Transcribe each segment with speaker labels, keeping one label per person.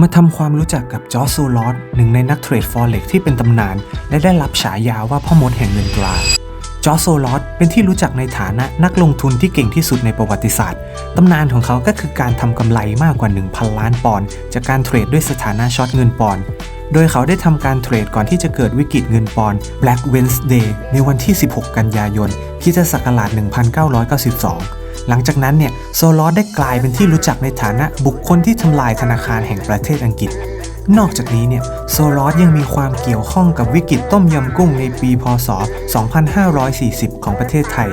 Speaker 1: มาทำความรู้จักกับจอร์โซลอสหนึ่งในนักเทรดฟอเร็กที่เป็นตำนาน และได้รับฉายาว่าพ่อมดแห่งเงินตรา จอร์โซลอสเป็นที่รู้จักในฐานะนักลงทุนที่เก่งที่สุดในประวัติศาสตร์ ตำนานของเขาก็คือการทำกำไรมากกว่า 1,000 ล้านปอนด์จากการเทรดด้วยสถานะช็อตเงินปอนด์โดยเขาได้ทำการเทรดก่อนที่จะเกิดวิกฤตเงินปอนด์ Black Wednesday ในวันที่ 16 กันยายนคิศักราช1992 หลังจากนั้นเนี่ยโซลอสได้กลายเป็นที่รู้จักในฐานะบุคคลที่ทำลายธนาคารแห่งประเทศอังกฤษ นอกจากนี้เนี่ยโซลอสยังมีความเกี่ยวข้องกับวิกฤตต้มยำกุ้งในปีพศ 2540 ของประเทศไทย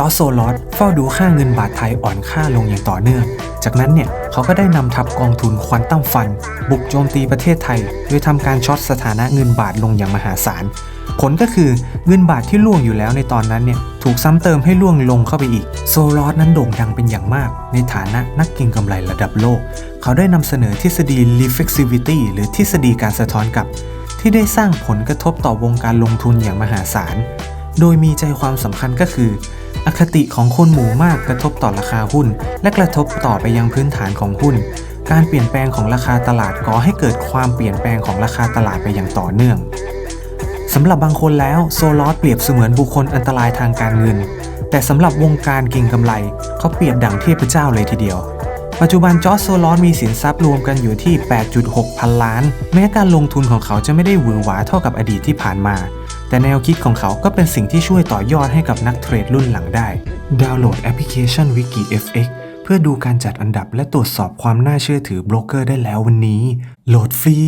Speaker 1: จอร์โซลอสเฝ้าดูค่าเงินบาทไทยอ่อนค่าลงอย่างต่อเนื่อง จากนั้นเนี่ยเขาก็ได้นำทัพกองทุนควอนตัมฟัน บุกโจมตีประเทศไทย โดยทำการช็อตสถานะเงินบาทลงอย่างมหาศาล ผลก็คือเงินบาทที่ล่วงอยู่แล้วในตอนนั้นเนี่ยถูกซ้ำเติมให้ล่วงลงเข้าไปอีก โซลอสนั้นโด่งดังเป็นอย่างมาก ในฐานะนักเก็งกำไรระดับโลก เขาได้นำเสนอทฤษฎี reflexivity หรือทฤษฎีการสะท้อนกลับ ที่ได้สร้างผลกระทบต่อวงการลงทุนอย่างมหาศาล โดยมีใจความสำคัญก็คือ อคติของคนหมู่มากกระทบต่อราคาหุ้น และกระทบต่อไปยังพื้นฐานของหุ้น การเปลี่ยนแปลงของราคาตลาดก่อให้เกิดความเปลี่ยนแปลงของราคาตลาดไปอย่างต่อเนื่องสำหรับบางคนแล้วโซลอสเปรียบเสมือนบุคคลอันตรายทางการเงิน แต่สำหรับวงการเก่งกำไร เขาเปรียบดั่งเทพเจ้าเลยทีเดียว ปัจจุบันจอร์จโซลอสมีสินทรัพย์รวมกันอยู่ที่ 8.6 พันล้าน แม้การลงทุนของเขาจะไม่ได้หวือหวาเท่ากับอดีตที่ผ่านมา แต่แนวคิดของเขาก็เป็นสิ่งที่ช่วยต่อยอดให้กับนักเทรดรุ่นหลังได้ ดาวน์โหลดแอปพลิเคชัน Wiki FX เพื่อดูการจัดอันดับและตรวจสอบความน่าเชื่อถือโบรกเกอร์ได้แล้ววันนี้ โหลดฟรี